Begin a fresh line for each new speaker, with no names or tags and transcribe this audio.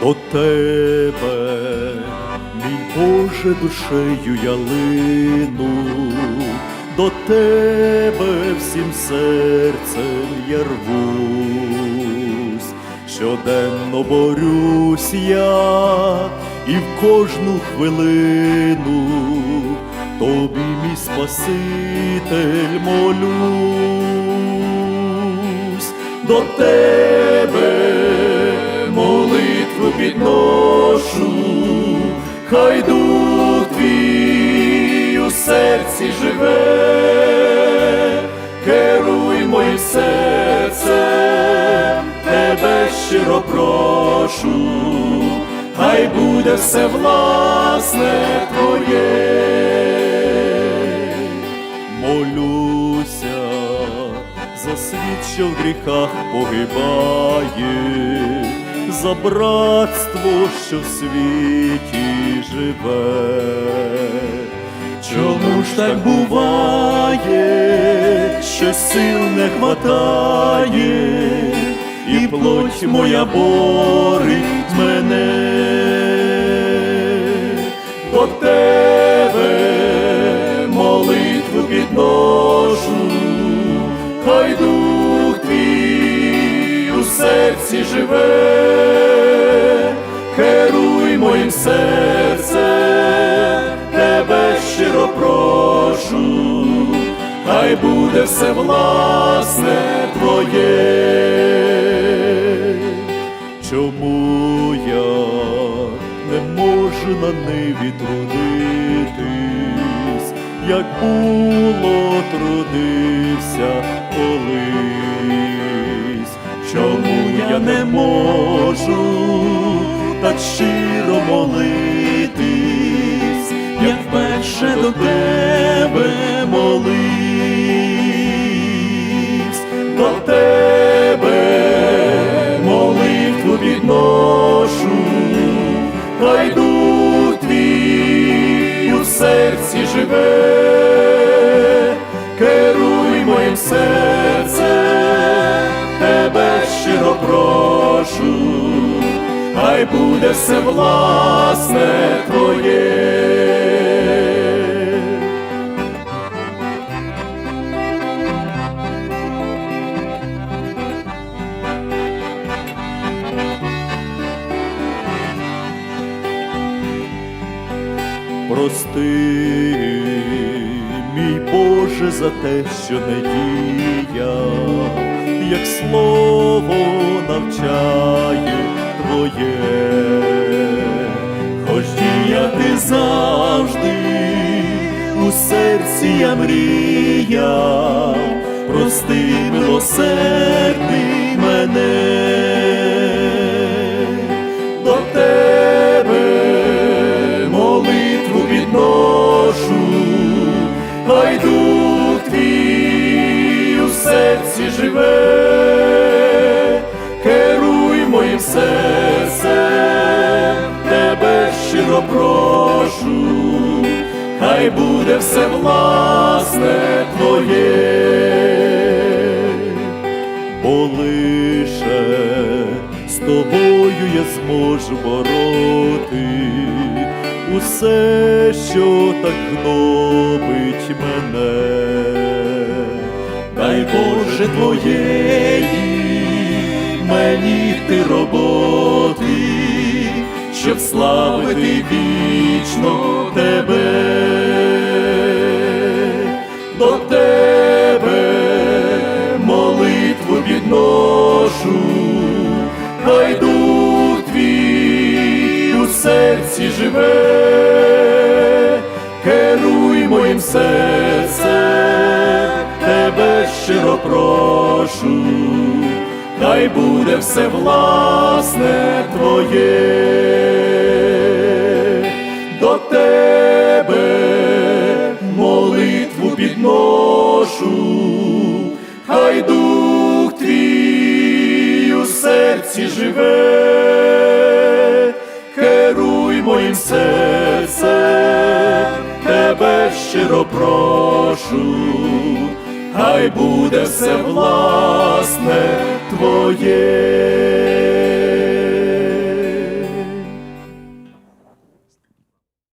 До тебе, мій Боже, душею я лину, до тебе всім серцем я рвусь, щоденно борюсь я і в кожну хвилину. Тобі, мій Спаситель, молюсь. До тебе підношу, хай дух твій у серці живе, керуй моїм серцем, тебе щиро прошу, хай буде все власне твоє. Молюся за світ, що в гріхах погибає, за братство, що в світі живе. Чому ж так буває, що сил не хватає, і плоть моя борить мене до тебе молитву підношу, хай дух твій у серці живе, серцем, тебе щиро прошу, хай буде все власне твоє. Чому я не можу на ниві трудитись, як було трудився колись? Чому я не можу так щиро молитись, як вперше до тебе моливсь, до тебе молитву підношу, хай дух твій у серці живе, хай буде все власне твоє. Прости, мій Боже, за те, що не діяв, як слово навчає Твоє, хоч діяти завжди у серці я мрія, прости, милосердний хай буде все власне твоє. Бо лише з тобою я зможу бороти. Усе, що так гнобить мене, дай Боже твоєї мені ти роботи, щоб славити вічно тебе до тебе молитву підношу, хай дух твій у серці живе, керуй моїм серцем, тебе щиро прошу, хай буде все власне твоє серці живе, керуй моїм серцем, тебе щиро прошу, хай буде все власне твоє.